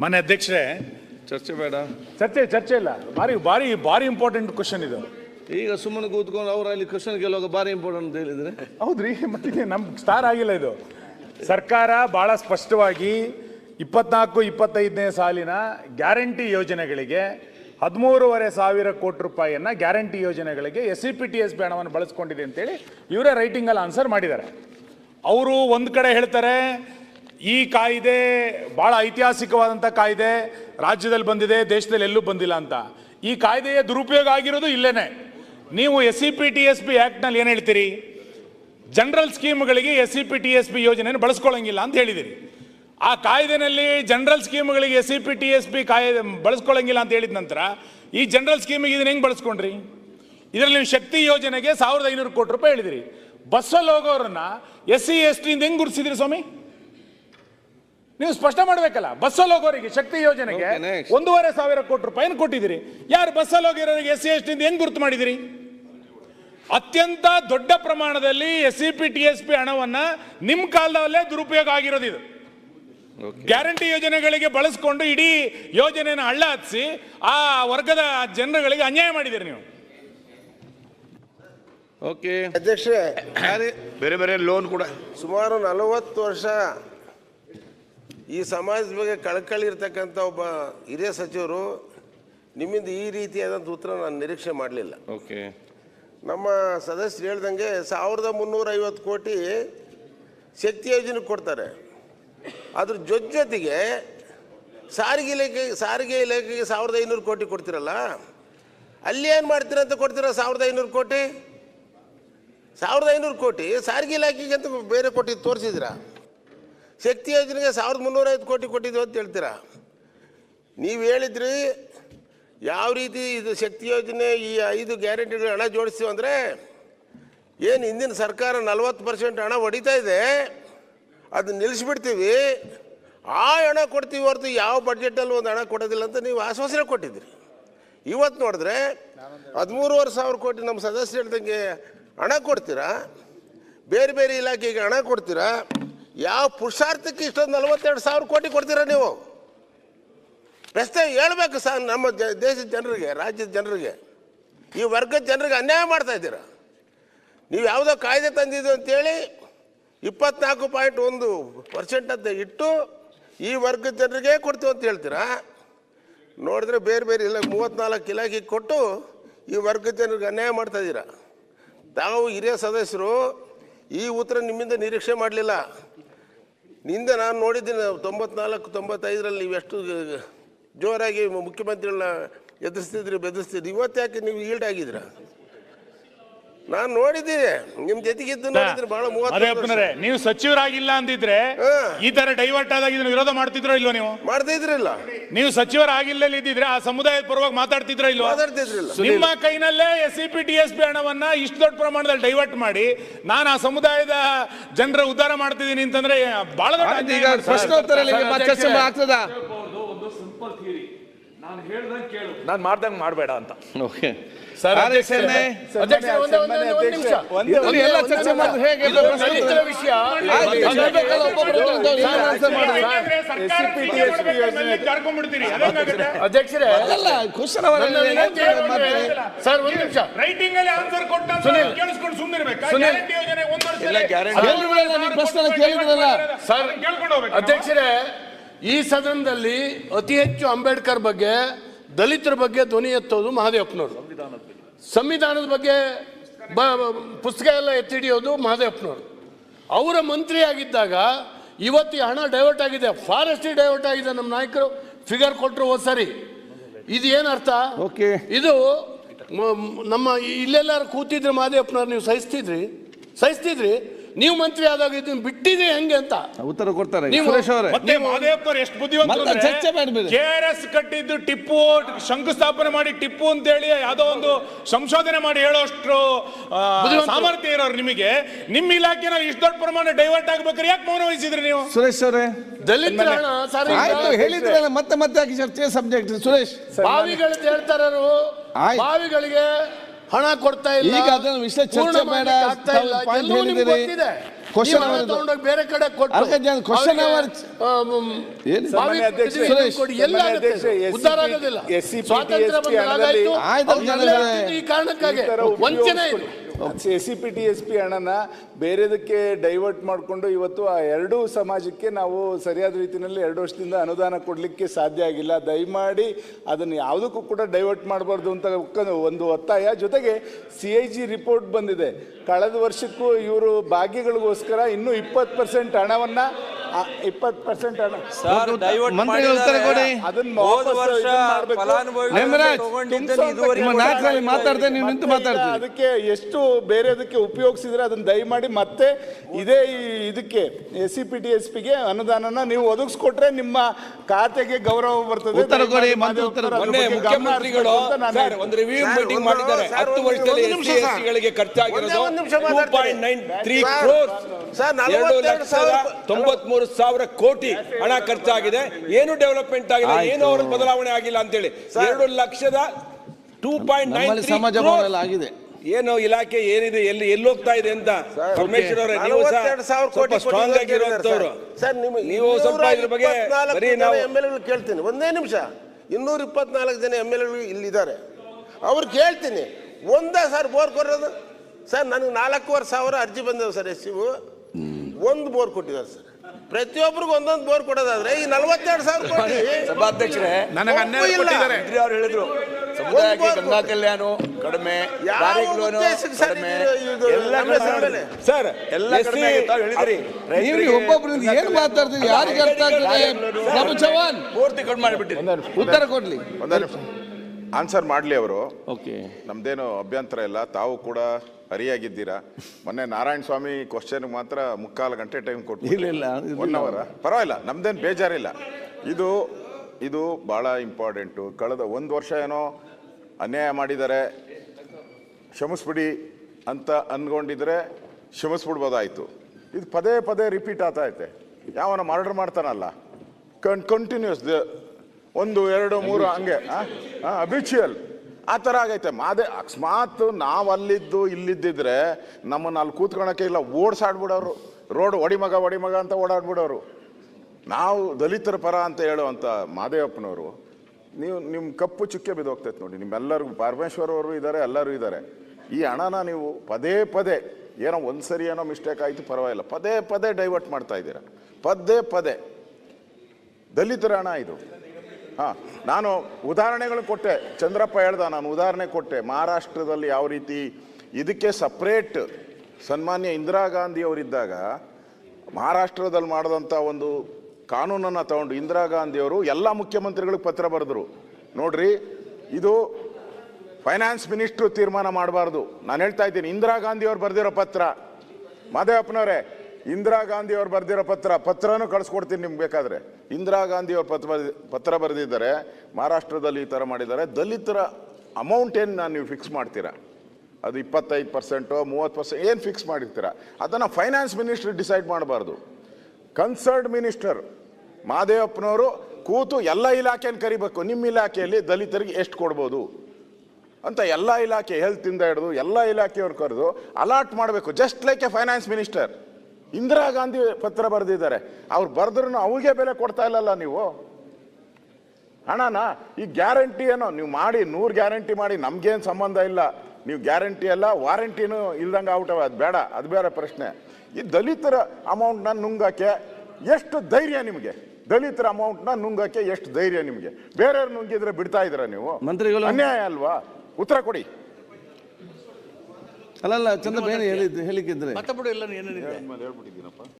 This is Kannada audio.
ಮಾನ್ಯ ಅಧ್ಯಕ್ಷರೇ ಚರ್ಚೆ ಬೇಡ. ಚರ್ಚೆ ಚರ್ಚೆ ಇಲ್ಲ. ಭಾರಿ ಭಾರಿ ಭಾರಿ ಇಂಪಾರ್ಟೆಂಟ್ ಕ್ವಶನ್ ಇದು. ಈಗ ಸುಮ್ಮನೆ ಕೂತ್ಕೊಂಡು ಅವ್ರು ಅಲ್ಲಿ ಕ್ವಶನ್ ಕೇಳುವಾಗ ಭಾರಿ ಇಂಪಾರ್ಟೆಂಟ್ ಅಂತ ಹೇಳಿದ್ರೆ? ಹೌದ್ರಿ ಮತ್ತೆ ನಮ್ ಸ್ಟಾರ್ ಆಗಿಲ್ಲ ಇದು. ಸರ್ಕಾರ ಬಹಳ ಸ್ಪಷ್ಟವಾಗಿ ಇಪ್ಪತ್ನಾಲ್ಕು ಇಪ್ಪತ್ತೈದನೇ ಸಾಲಿನ ಗ್ಯಾರಂಟಿ ಯೋಜನೆಗಳಿಗೆ ಹದಿಮೂರುವರೆ ಸಾವಿರ ಕೋಟಿ ರೂಪಾಯಿಯನ್ನು ಗ್ಯಾರಂಟಿ ಯೋಜನೆಗಳಿಗೆ S C P T S B ಹಣವನ್ನು ಬಳಸ್ಕೊಂಡಿದೆ ಅಂತೇಳಿ ಇವರೇ ರೈಟಿಂಗಲ್ಲಿ ಆನ್ಸರ್ ಮಾಡಿದ್ದಾರೆ. ಅವರು ಒಂದು ಕಡೆ ಹೇಳ್ತಾರೆ ಈ ಕಾಯಿದೆ ಬಹಳ ಐತಿಹಾಸಿಕವಾದಂಥ ಕಾಯ್ದೆ ರಾಜ್ಯದಲ್ಲಿ ಬಂದಿದೆ, ದೇಶದಲ್ಲಿ ಎಲ್ಲೂ ಬಂದಿಲ್ಲ ಅಂತ. ಈ ಕಾಯ್ದೆಯ ದುರುಪಯೋಗ ಆಗಿರೋದು ಇಲ್ಲೇನೆ. ನೀವು S C P T S B ಆ್ಯಕ್ಟ್ನಲ್ಲಿ ಏನು ಹೇಳ್ತೀರಿ? ಜನರಲ್ ಸ್ಕೀಮ್ಗಳಿಗೆ S C P T S B ಯೋಜನೆಯನ್ನು ಬಳಸ್ಕೊಳ್ಳೋಂಗಿಲ್ಲ ಅಂತ ಹೇಳಿದಿರಿ. ಆ ಕಾಯ್ದೆನಲ್ಲಿ ಜನರಲ್ ಸ್ಕೀಮ್ಗಳಿಗೆ S C P T S B ಕಾಯ್ದೆ ಬಳಸ್ಕೊಳ್ಳೋಂಗಿಲ್ಲ ಅಂತ ಹೇಳಿದ ನಂತರ, ಈ ಜನರಲ್ ಸ್ಕೀಮಿಗೆ ಇದನ್ನು ಹೆಂಗೆ ಬಳಸ್ಕೊಂಡ್ರಿ? ಇದರಲ್ಲಿ ನೀವು ಶಕ್ತಿ ಯೋಜನೆಗೆ ಸಾವಿರದ ಐನೂರು ಕೋಟಿ ರೂಪಾಯಿ ಹೇಳಿದಿರಿ. ಬಸ್ಸಲ್ಲಿ ಹೋಗೋರನ್ನ ಎಸ್ ಸಿ ಎಸ್ ಟಿಯಿಂದ ಹೆಂಗೆ ಗುರುತಿಸಿದ್ರಿ ಸ್ವಾಮಿ? ನೀವು ಸ್ಪಷ್ಟ ಮಾಡಬೇಕಲ್ಲ? ಬಸ್ಸಲ್ಲಿ ಹೋಗೋರಿಗೆ ಶಕ್ತಿ ಯೋಜನೆಗೆ. ಒಂದೂವರೆ ಸಾವಿರ ಕೋಟಿ ರೂಪಾಯಿನ ಕೊಟ್ಟಿದ್ದೀರಿ? ಯಾರು ಬಸ್ಸಲ್ಲಿ ಹೋಗಿರೋರಿಗೆ ಎಸ್ ಸಿ ಎಸ್ ಟಿಯಿಂದ ಹೆಂಗ್ ಗುರುತು ಮಾಡಿದಿರಿ ಅತ್ಯಂತ ದೊಡ್ಡ ಪ್ರಮಾಣದಲ್ಲಿ S C P T S P ಹಣವನ್ನ ನಿಮ್ಮ ಕಾಲದಲ್ಲೇ ದುರುಪಯೋಗ ಆಗಿರೋದು ಇದು. ಗ್ಯಾರಂಟಿ ಯೋಜನೆಗಳಿಗೆ ಬಳಸ್ಕೊಂಡು ಇಡೀ ಯೋಜನೆಯನ್ನು ಹಳ್ಳ ಹತ್ತಿಸಿ ಆ ವರ್ಗದ ಜನರುಗಳಿಗೆ ಅನ್ಯಾಯ ಮಾಡಿದಿರಿ ನೀವು. ಓಕೆ ಅಧ್ಯಕ್ಷರೇ ಯಾರೇ ಬೇರೆ ಬೇರೆ ಲೋನ್ ಕೂಡ. ಸುಮಾರು ನಲವತ್ತು ವರ್ಷ ಈ ಸಮಾಜದ ಬಗ್ಗೆ ಕಳಕಳಿ ಇರ್ತಕ್ಕಂಥ ಒಬ್ಬ ಹಿರಿಯ ಸಚಿವರು ನಿಮ್ಮಿಂದ ಈ ರೀತಿಯಾದಂಥ ಉತ್ತರ ನಾನು ನಿರೀಕ್ಷೆ ಮಾಡಲಿಲ್ಲ. ಓಕೆ. ನಮ್ಮ ಸದಸ್ಯರು ಹೇಳ್ದಂಗೆ ಸಾವಿರದ ಮುನ್ನೂರ ಐವತ್ತು ಕೋಟಿ ಶಕ್ತಿ ಯೋಜನೆ ಕೊಡ್ತಾರೆ. ಅದ್ರ ಜೊತೆ ಜೊತೆಗೆ ಸಾರಿಗೆ ಇಲಾಖೆ ಸಾರಿಗೆ ಇಲಾಖೆಗೆ ಸಾವಿರದ ಐನೂರು ಕೋಟಿ ಕೊಡ್ತಿರಲ್ಲ? ಅಲ್ಲಿ ಏನು ಮಾಡ್ತೀರಂತ ಕೊಡ್ತೀರ ಸಾವಿರದ ಐನೂರು ಕೋಟಿ? ಸಾವಿರದ ಐನೂರು ಕೋಟಿ ಸಾರಿಗೆ ಇಲಾಖೆಗೆ ಅಂತ ಬೇರೆ ಕೊಟ್ಟು ತೋರಿಸಿದ್ದೀರಾ? ಶಕ್ತಿ ಯೋಜನೆಗೆ ಸಾವಿರದ ಮುನ್ನೂರೈವತ್ತು ಕೋಟಿ ಕೊಟ್ಟಿದ್ದೀವಿ ಅಂತ ಹೇಳ್ತೀರಾ? ನೀವು ಹೇಳಿದ್ರಿ, ಯಾವ ರೀತಿ ಇದು ಶಕ್ತಿ ಯೋಜನೆ ಈ ಐದು ಗ್ಯಾರಂಟಿಗಳು ಹಣ ಜೋಡಿಸ್ತೀವಿ ಅಂದರೆ ಏನು ಹಿಂದಿನ ಸರ್ಕಾರ ನಲ್ವತ್ತು ಪರ್ಸೆಂಟ್ ಹಣ ಹೊಡಿತಾ ಇದೆ ಅದು ನಿಲ್ಲಿಸ್ಬಿಡ್ತೀವಿ. ಆ ಹಣ ಕೊಡ್ತೀವಿ ಹೊರತು ಯಾವ ಬಡ್ಜೆಟಲ್ಲಿ ಒಂದು ಹಣ ಕೊಡೋದಿಲ್ಲ ಅಂತ ನೀವು ಆಶ್ವಾಸನೆ ಕೊಟ್ಟಿದ್ದೀರಿ ಇವತ್ತು ನೋಡಿದ್ರೆ ಹದಿಮೂರುವರೆ ಸಾವಿರ ಕೋಟಿ ನಮ್ಮ ಸದಸ್ಯರು ಹೇಳ್ದಂಗೆ ಹಣ ಕೊಡ್ತೀರಾ? ಬೇರೆ ಬೇರೆ ಇಲಾಖೆಗೆ ಹಣ ಕೊಡ್ತೀರಾ? ಯಾವ ಪುರುಷಾರ್ಥಕ್ಕೆ ಇಷ್ಟೊಂದು ನಲವತ್ತೆರಡು ಸಾವಿರ ಕೋಟಿ ಕೊಡ್ತೀರಾ ನೀವು? ಪ್ರಶ್ನೆ ಹೇಳ್ಬೇಕು ಸರ್, ನಮ್ಮ ದೇಶದ ಜನರಿಗೆ, ರಾಜ್ಯದ ಜನರಿಗೆ. ಈ ವರ್ಗದ ಜನರಿಗೆ ಅನ್ಯಾಯ ಮಾಡ್ತಾ ಇದ್ದೀರಾ? ನೀವು ಯಾವುದೋ ಕಾಯ್ದೆ ತಂದಿದ್ದು ಅಂತೇಳಿ ಇಪ್ಪತ್ನಾಲ್ಕು ಪಾಯಿಂಟ್ ಒಂದು ಪರ್ಸೆಂಟ್ ಅಂತ ಇಟ್ಟು ಈ ವರ್ಗದ ಜನರಿಗೆ ಕೊಡ್ತೀವಿ ಅಂತ ಹೇಳ್ತೀರಾ? ನೋಡಿದ್ರೆ ಬೇರೆ ಬೇರೆ ಇಲ್ಲ ಮೂವತ್ತ್ನಾಲ್ಕು ಇಲಾಖೆಗೆ ಕೊಟ್ಟು ಈ ವರ್ಗದ ಜನರಿಗೆ ಅನ್ಯಾಯ ಮಾಡ್ತಾ ಇದ್ದೀರಾ? ತಾವು ಹಿರಿಯ ಸದಸ್ಯರು ಈ ಉತ್ತರ ನಿಮ್ಮಿಂದ ನಿರೀಕ್ಷೆ ಮಾಡಲಿಲ್ಲ. ನಿಂದ ನಾನು ನೋಡಿದ್ದೀನಿ ತೊಂಬತ್ನಾಲ್ಕು, ತೊಂಬತ್ತೈದರಲ್ಲಿ ನೀವು ಎಷ್ಟು ಜೋರಾಗಿ ಮುಖ್ಯಮಂತ್ರಿಗಳನ್ನ ಎದುರಿಸ್ತಿದ್ರಿ, ಬೆದರಿಸ್ತಿದ್ರಿ. ಇವತ್ತು ಯಾಕೆ ನೀವು ಈಲ್ಡ್ ಆಗಿದ್ದೀರಾ? ನಾನು ನೋಡಿದ್ದೀನಿ. ನಿಮ್ಮ ಜೊತೆಗಿದ್ದು ನೋಡಿದ್ರೆ ಬಹಳ ಮೂವತ್ತು ನೀವು ಸಚಿವರಾಗಿಲ್ಲ ಅಂದಿದ್ರೆ. ಈ ತರ ಡೈವರ್ಟ್ ಆದಾಗ ಇದನ್ನ ವಿರೋಧ ಮಾಡ್ತಿದ್ರೋ ಇಲ್ವೋ ನೀವು? ಮಾಡ್ತಾ ಇದ್ರಿಲ್ಲ. ನೀವು ಸಚಿವರಾಗಿಲ್ಲ ಇದ್ದಿದ್ರೆ ಆ ಸಮುದಾಯದ ಪರವಾಗಿ ಮಾತಾಡ್ತಿದ್ರೋ ಇಲ್ವೋ? ಮಾತಾಡ್ತಿದ್ರಲ್ಲ ನಿಮ್ಮ ಕೈನಲ್ಲೇ S C P T S P ಹಣವನ್ನ ಇಷ್ಟು ದೊಡ್ಡ ಪ್ರಮಾಣದಲ್ಲಿ ಡೈವರ್ಟ್ ಮಾಡಿ ನಾನು ಆ ಸಮುದಾಯದ ಜನರ ಉದ್ಧಾರ ಮಾಡ್ತಿದ್ದೀನಿ ಅಂತಂದ್ರೆ ಬಹಳ ದೊಡ್ಡ ಪ್ರಶ್ನೋತ್ತರ ಈಗ ಮಾಡ್ತಾರೆ. ಪ್ರಶ್ನೋತ್ತರಗಳಿಗೆ ಒಂದು ಚರ್ಚೆ ಆಗ್ತದ? ನಾನು ಮಾಡ್ದಂಗ್ ಮಾಡಬೇಡ ಅಂತ. ಓಕೆ. ಅಧ್ಯಕ್ಷರೇ, ಈ ಸದನದಲ್ಲಿ ಅತಿ ಹೆಚ್ಚು ಅಂಬೇಡ್ಕರ್ ಬಗ್ಗೆ ದಲಿತರ ಬಗ್ಗೆ ಧ್ವನಿ ಎತ್ತೋದು ಮಹದೇವಪ್ಪನವರು. ಸಂವಿಧಾನದ ಬಗ್ಗೆ ಬ- ಪುಸ್ತಕ ಎಲ್ಲ ಎತ್ತಿಡಿಯೋದು ಮಹದೇವಪ್ಪನವರು. ಅವರ ಮಂತ್ರಿ ಆಗಿದ್ದಾಗ ಇವತ್ತು ಈ ಹಣ ಡೈವರ್ಟ್ ಆಗಿದೆ. ಫಾರೆಸ್ಟ್ ಡೈವರ್ಟ್ ಆಗಿದೆ ನಮ್ಮ ನಾಯಕರು. ಫಿಗರ್ ಕೊಟ್ಟರು ಹೋದ ಸರಿ ಇದು ಏನರ್ಥ ಓಕೆ. ಇದು ನಮ್ಮ ಇಲ್ಲೆಲ್ಲರೂ ಕೂತಿದ್ರೆ ಮಹದೇವಪ್ಪನವ್ರು ನೀವು ಸಹಿಸ್ತಿದ್ರಿ? ಸಹಿಸ್ತಿದ್ರಿ? ನೀವು ಮಂತ್ರಿ ಆದಾಗ ಇದನ್ನ ಬಿಟ್ಟಿದೆ ಹೆಂಗೆ ಅಂತ. ಉತ್ತರ ಕೊಡ್ತಾರೆ. ನೀವು- ಸುರೇಶ್ ಅವರೇ. ಮತ್ತೆ ಮಹದೇವಪ್ಪನವ್ರು ಎಷ್ಟು ಬುದ್ಧಿವಂತರು ಮತ್ತೆ ಚರ್ಚೆ ಮಾಡ್ಬೇಡಿ. ಕಟ್ಟಿದ್ದು ಟಿಪ್ಪು ಶಂಕುಸ್ಥಾಪನೆ ಮಾಡಿ ಟಿಪ್ಪು ಅಂತ ಹೇಳಿ ಯಾವುದೋ ಒಂದು ಸಂಶೋಧನೆ ಮಾಡಿ ಹೇಳೋಷ್ಟು ಆ, ಬುದ್ಧಿವಂತರು. ಸಾಮರ್ಥ್ಯ ಇರೋರು ನಿಮಗೆ. ನಿಮ್ಮ ಇಲಾಖೆನ ಇಷ್ಟು ದೊಡ್ಡ ಪ್ರಮಾಣ ಡೈವರ್ಟ್ ಆಗ್ಬೇಕಾದ್ರೆ ಯಾಕೆ ಮೌನ ವಹಿಸಿದ್ರಿ ನೀವು? ಸುರೇಶ್ ಅವರೇ. ದಲಿತರ ಹಣ ಆಯ್ತು ಹೇಳಿದ್ರಲ್ಲ ಮತ್ತೆ ಮತ್ತೆ ಯಾಕೆ ಚರ್ಚೆ ಸಬ್ಜೆಕ್ಟ್ ಸುರೇಶ್. ಬಾವಿಗಳು ಹೇಳ್ತಾರ ಆಯ್ತು. ಬಾವಿಗಳಿಗೆ ಹಣ ಕೊಡ್ತಾ ಇಲ್ಲ. ಈಗ ಅದನ್ನ ವಿಷಯ ಚರ್ಚೆ ಬೇಡ, ಎಲ್ಲವೂ ಹೇಳಿದಿರಿ. ಹಣ ತಗೊಂಡೋಗಿ ಬೇರೆ ಕಡೆ ಕೊಟ್ಟು ಕ್ವಶನ್ ಅವರ್ ಉದ್ಧಾರ ಆಗೋದಿಲ್ಲ. ಸ್ವಾತಂತ್ರ್ಯ ಬಂದ ಈ ಕಾರಣಕ್ಕಾಗಿ ವಂಚನೆ S C P T S P ಹಣನ ಬೇರೆದಕ್ಕೆ ಡೈವರ್ಟ್ ಮಾಡಿಕೊಂಡು ಇವತ್ತು ಆ ಎರಡೂ ಸಮಾಜಕ್ಕೆ ನಾವು ಸರಿಯಾದ ರೀತಿಯಲ್ಲಿ ಎರಡು ವರ್ಷದಿಂದ ಅನುದಾನ ಕೊಡಲಿಕ್ಕೆ ಸಾಧ್ಯ ಆಗಿಲ್ಲ. ದಯಮಾಡಿ ಅದನ್ನು ಯಾವುದಕ್ಕೂ ಕೂಡ ಡೈವರ್ಟ್ ಮಾಡಬಾರ್ದು ಅಂತ ಒಂದು ಒತ್ತಾಯ. ಜೊತೆಗೆ ಸಿ ಐ ಜಿ ರಿಪೋರ್ಟ್ ಬಂದಿದೆ. ಕಳೆದ ವರ್ಷಕ್ಕೂ ಇವರು ಭಾಗ್ಯಗಳಿಗೋಸ್ಕರ ಇನ್ನೂ ಇಪ್ಪತ್ತು ಪರ್ಸೆಂಟ್ ಹಣವನ್ನ ಇಪ್ಪತ್ತು ಪರ್ಸೆಂಟ್ ಸರ್ ಡೈವರ್ಟ್ ಮಂತ್ರಿಗಳು ಉತ್ತರ ಕೊಡಿ. ಅದನ್ನ ಹೋದ ವರ್ಷ ಇದನ್ನ ಮಾಡ್ಬೇಕು. ಫಲಾನುಭವಿಗಳು ತಗೊಂಡಿದ್ದನ್ನು ತುಂಬ ನಿಮ್ಮ ನಾಲ್ಕರಲ್ಲಿ ಮಾತಾಡ್ದೆ ನೀವು ನಿಂತು ಮಾತಾಡ್ತೀರಿ. ಅದಕ್ಕೆ ಎಷ್ಟು ಬೇರೆದಕ್ಕೆ ಉಪಯೋಗಿಸಿದ್ರೆ ಅದನ್ನ ದಯಮಾಡಿ ಮತ್ತೆ ಇದೇ ಈ ಇದಕ್ಕೆ S C P T S ಪಿಗೆ ಅನುದಾನನ ನೀವು ಒದಗಿಸ್ಕೊಟ್ರೆ ನಿಮ್ಮ ಖಾತೆಗೆ ಗೌರವ ಬರ್ತದೆ. ಉತ್ತರ ಕೊಡಿ, ದಯಮಾಡಿ ಮಂತ್ರಿ ಉತ್ತರ ಅದ್ರ ಮೊನ್ನೆ ಬಗ್ಗೆ ಗಮನ ಮುಖ್ಯಮಂತ್ರಿಗಳು ಹರಿಸ್ಬೇಕು ಅಂತ ನಾನು ಸರ್ ಒಂದು ರಿವ್ಯೂ ಸರ್, ಮೀಟಿಂಗ್ ಒಂದು- ಮಾಡಿದ್ದಾರೆ. ಸರ್, ಹತ್ತು ಒಂದು- ವರ್ಷದಲ್ಲಿ ಒಂದು ಎಸ್ ನಿಮಿಷ ಸಿ ಸರ್. ಗಳಿಗೆ ಖರ್ಚಾಗಿರೋದು ಒಂದೇ ಒಂದು ನಿಮಿಷ ಟೂ ಮಾತಾಡ್ತೀನಿ. Point nine three sir, crore sir, ಎರಡು ನಲವತ್ತೆರಡು ಲಕ್ಷದ ಸಾವಿರ- ತೊಂಬತ್ಮೂರು ಸಾವಿರ ಕೋಟಿ ಹಣ ಖರ್ಚಾಗಿದೆ. ಏನು ಡೆವಲಪ್ಮೆಂಟ್ ಆಗಿದೆ? ಏನು ಅವರ ಬದಲಾವಣೆ ಆಗಿಲ್ಲ ಅಂತೇಳಿ. ಎರಡು ಲಕ್ಷದ ಟೂ ಪಾಯಿಂಟ್ ನೈನ್ ಸಮಾಜ ಆಗಿದೆ. ಏನು ಇಲಾಖೆ ಏನಿದೆ ಎಲ್ಲಿ ಎಲ್ಲಿ ಹೋಗ್ತಾ ಇದೆ ಅಂತ ಪರಮೇಶ್ವರ್ ಅವರೇ ನೀವು ಸ್ವಲ್ಪ ಕೋಟಿ ಸ್ಟ್ರಾಂಗ್ ಆಗಿರುವಂತವ್ರು ನೀವು ಸ್ವಲ್ಪ ಇದ್ರ ಬಗ್ಗೆ ಬರೀ ನಾವು ಎಂ ಎಲ್ ಎಗಳು ಕೇಳ್ತೀನಿ. ಒಂದೇ ನಿಮಿಷ. ಇನ್ನೂರ ಇಪ್ಪತ್ನಾಲ್ಕು ಜನ ಎಂ ಎಲ್ ಎಗಳು ಇಲ್ಲಿದ್ದಾರೆ. ಅವ್ರು ಕೇಳ್ತೀನಿ. ಒಂದೇ ಸರ್ ಬೋರ್ ಕೊಡೋದು. ಸರ್ ನನಗೆ ನಾಲ್ಕೂವರೆ ಸಾವಿರ ಅರ್ಜಿ ಬಂದವು ಸರ್ ಎಸ್ ಒಂದು ಬೋರ್ ಕೊಟ್ಟಿದ್ದಾರೆ ಸರ್. ಪ್ರತಿಯೊಬ್ಬರಿಗೂ ಒಂದೊಂದು ಬೋರ್ ಕೊಡೋದಾದ್ರೆ ಈ ನಲವತ್ತೆರಡು ಸಾವಿರ ಕೋಟಿ ಸಭಾಧ್ಯಕ್ಷರೇ ನನಗೆ ಹನ್ನೆರಡು ಕೊಟ್ಟಿದ್ದಾರೆ. ಮಂತ್ರಿ ಅವರು ಹೇಳಿದ್ರು ಸಮುದಾಯಕ್ಕೆ ಗಂಗಾ ಕಲ್ಯಾಣ ಕಡಿಮೆ ಯಾವ ದಾರಿಗಳು ಉದ್ದೇಶಕ್ಕೆ ಸರ್ ಕಡಿಮೆ ಇದು- ಇದು ಎಲ್ಲ ನಮ್ಮ ಕಡಿಮೆ ಹೆಸರಲ್ಲಿ? ಸರ್ ಎಲ್ಲ ಕಡಿಮೆ ಹೇಳಿದ್ರಿ. ನೀವು ನೀವು ಒಬ್ಬೊಬ್ಬರಿಂದ ಏನು ಮಾತಾಡ್ತೀರಿ ಯಾರಿಗೆ ಅರ್ಥ ಆಗ್ತದೆ? ನಮ್ಮ ಜವಾನ್ ಪೂರ್ತಿ ಕಡಿಮೆ ಮಾಡಿಬಿಟ್ಟಿರಿ. ಉತ್ತರ ಕೊಡ್ಲಿ. ಆನ್ಸರ್ ಮಾಡ್ಲಿ ಅವರು. ಓಕೆ. ನಮ್ದೇನು ಅಭ್ಯಂತರ ಇಲ್ಲ. ತಾವು ಕೂಡ ಹರಿಯಾಗಿದ್ದೀರಾ? ಮೊನ್ನೆ ನಾರಾಯಣ ಸ್ವಾಮಿ ಕ್ವಶನ್ ಮಾತ್ರ ಮುಕ್ಕಾಲು ಗಂಟೆ ಟೈಮ್ ಕೊಟ್ಟು ಇಲ್ಲ, ಒನ್ ಅವರ್ ಪರವಾಗಿಲ್ಲ ನಮ್ದೇನು ಬೇಜಾರಿಲ್ಲ. ಇದು ಇದು ಭಾಳ ಇಂಪಾರ್ಟೆಂಟು ಕಳೆದ ಒಂದು ವರ್ಷ ಏನೋ ಅನ್ಯಾಯ ಮಾಡಿದ್ದಾರೆ. ಕ್ಷಮಿಸ್ಬಿಡಿ ಅಂತ ಅಂದ್ಕೊಂಡಿದ್ರೆ ಕ್ಷಮಿಸ್ಬಿಡ್ಬೋದಾಯ್ತು. ಇದು ಪದೇ ಪದೇ ರಿಪೀಟ್ ಆಗ್ತಾ ಐತೆ. ಯಾವನ ಮರ್ಡರ್ ಮಾಡ್ತಾನಲ್ಲ. ಕನ್ ಕಂಟಿನ್ಯೂಸ್ ಒಂದು ಎರಡು ಮೂರು ಹಂಗೆ ಅಬಿಚುಯಲ್ ಆ ಥರ ಆಗೈತೆ. ಅದೇ ಅಕಸ್ಮಾತ್ ನಾವು ಅಲ್ಲಿದ್ದು ಇಲ್ಲಿದ್ದಿದ್ರೆ ನಮ್ಮನ್ನು ಅಲ್ಲಿ ಕೂತ್ಕೊಳಕ್ಕೆ ಇಲ್ಲ, ಓಡಿಸಾಡ್ಬಿಡೋರು. ರೋಡ್ ಒಡಿಮಗ ಒಡಿಮಗ ಅಂತ ಓಡಾಡ್ಬಿಡೋರು. ನಾವು ದಲಿತರ ಪರ ಅಂತ ಹೇಳುವಂಥ ಮಾದೇವಪ್ಪನವರು, ನೀವು ನಿಮ್ಮ ಕಪ್ಪು ಚುಕ್ಕೆ ಬಿದ್ದೋಗ್ತೈತೆ ನೋಡಿ. ನಿಮ್ಮೆಲ್ಲರಿಗೂ, ಪರಮೇಶ್ವರ್ ಅವರು ಇದ್ದಾರೆ ಎಲ್ಲರೂ ಇದ್ದಾರೆ ಈ ಹಣನ ನೀವು ಪದೇ ಪದೇ, ಏನೋ ಒಂದು ಸರಿ ಏನೋ ಮಿಸ್ಟೇಕ್ ಆಯಿತು, ಪರವಾಗಿಲ್ಲ. ಪದೇ ಪದೇ ಡೈವರ್ಟ್ ಮಾಡ್ತಾ ಇದ್ದೀರಾ. ಪದೇ ಪದೇ. ದಲಿತರ ಹಣ ಇದು. ಹಾಂ, ನಾನು ಉದಾಹರಣೆಗಳು ಕೊಟ್ಟೆ. ಚಂದ್ರಪ್ಪ ಹೇಳ್ದ, ನಾನು ಉದಾಹರಣೆ ಕೊಟ್ಟೆ. ಮಹಾರಾಷ್ಟ್ರದಲ್ಲಿ ಯಾವ ರೀತಿ ಇದಕ್ಕೆ ಸಪ್ರೇಟ್ ಸನ್ಮಾನ್ಯ ಇಂದಿರಾ ಗಾಂಧಿ ಅವರಿದ್ದಾಗ, ಮಹಾರಾಷ್ಟ್ರದಲ್ಲಿ ಮಾಡಿದಂಥ ಒಂದು ಕಾನೂನನ್ನು ತಗೊಂಡು ಇಂದಿರಾ ಗಾಂಧಿಯವರು ಎಲ್ಲ ಮುಖ್ಯಮಂತ್ರಿಗಳಿಗೆ ಪತ್ರ ಬರೆದರು. ನೋಡ್ರಿ, ಇದು ಫೈನಾನ್ಸ್ ಮಿನಿಸ್ಟ್ರು ತೀರ್ಮಾನ ಮಾಡಬಾರ್ದು. ನಾನು ಹೇಳ್ತಾ ಇದ್ದೀನಿ, ಇಂದಿರಾ ಗಾಂಧಿ ಅವರು ಬರೆದಿರೋ ಪತ್ರ. ಮಾದೇವಪ್ಪನವರೇ, ಇಂದಿರಾ ಗಾಂಧಿ ಅವರು ಬರೆದಿರೋ ಪತ್ರ. ಪತ್ರನೂ ಕಳಿಸ್ಕೊಡ್ತೀನಿ ನಿಮ್ಗೆ ಬೇಕಾದ್ರೆ. ಇಂದಿರಾ ಗಾಂಧಿ ಅವ್ರ ಪತ್ರ ಪತ್ರ ಬರೆದಿದ್ದಾರೆ, ಮಹಾರಾಷ್ಟ್ರದಲ್ಲಿ ಈ ಥರ ಮಾಡಿದ್ದಾರೆ. ದಲಿತರ ಅಮೌಂಟ್ ಏನು ನಾನು ನೀವು ಫಿಕ್ಸ್ ಮಾಡ್ತೀರಾ? ಅದು ಇಪ್ಪತ್ತೈದು ಪರ್ಸೆಂಟು ಮೂವತ್ತು ಪರ್ಸೆಂಟ್ ಏನು ಫಿಕ್ಸ್ ಮಾಡಿರ್ತೀರ? ಅದನ್ನು ಫೈನಾನ್ಸ್ ಮಿನಿಸ್ಟ್ರ್ ಡಿಸೈಡ್ ಮಾಡಬಾರ್ದು. ಕನ್ಸರ್ಡ್ ಮಿನಿಸ್ಟರ್ ಮಹಾದೇವಪ್ಪನವರು ಕೂತು ಎಲ್ಲ ಇಲಾಖೆಯನ್ನು ಕರಿಬೇಕು. ನಿಮ್ಮ ಇಲಾಖೆಯಲ್ಲಿ ದಲಿತರಿಗೆ ಎಷ್ಟು ಕೊಡ್ಬೋದು? ಅಂತ ಎಲ್ಲ ಇಲಾಖೆ ಹೆಲ್ತಿಂದ ಹಿಡಿದು ಎಲ್ಲ ಇಲಾಖೆಯವ್ರು ಕರೆದು ಅಲಾಟ್ ಮಾಡಬೇಕು. Just like a finance minister Indira Gandhi ಪತ್ರ ಬರೆದಿದ್ದಾರೆ. ಅವ್ರು ಬರೆದ್ರೂ ಅವ್ರಿಗೆ ಬೆಲೆ ಕೊಡ್ತಾ ಇಲ್ಲಲ್ಲ ನೀವು? ಹಣನ ಈ ಗ್ಯಾರಂಟಿ ಏನೋ ನೀವು ಮಾಡಿ ನೂರು ಗ್ಯಾರಂಟಿ ಮಾಡಿ ನಮ್ಗೇನು ಸಂಬಂಧ ಇಲ್ಲ. ನೀವು ಗ್ಯಾರಂಟಿ ಅಲ್ಲ ವಾರಂಟಿನೂ ಇಲ್ದಂಗೆ ಆಗ್ಬಿಟ್ಟವ ಅದು ಬೇಡ ಅದು ಬೇರೆ ಪ್ರಶ್ನೆ. ಈ ದಲಿತರ ಅಮೌಂಟ್ನ ನುಂಗಕ್ಕೆ ಎಷ್ಟು ಧೈರ್ಯ ನಿಮಗೆ? ದಲಿತರ ಅಮೌಂಟ್ನ ನುಂಗಕ್ಕೆ ಎಷ್ಟು ಧೈರ್ಯ ನಿಮಗೆ? ಬೇರೆಯವ್ರು ನುಂಗಿದ್ರೆ ಬಿಡ್ತಾ ಇದ್ದೀರಾ ನೀವು? ಮಂತ್ರಿಗಳು? ಅನ್ಯಾಯ ಅಲ್ವಾ? ಉತ್ತರ ಕೊಡಿ. ಅಲ್ಲಲ್ಲ ಚಂದ್ರ ಬೇರೆ ಹೇಳಿದ್ದು ಹೇಳಿಕ್ಕಿದ್ರೆ? ಮತ್ತೆ ಬಿಡು ಎಲ್ಲ ಏನೇನಿದೆ.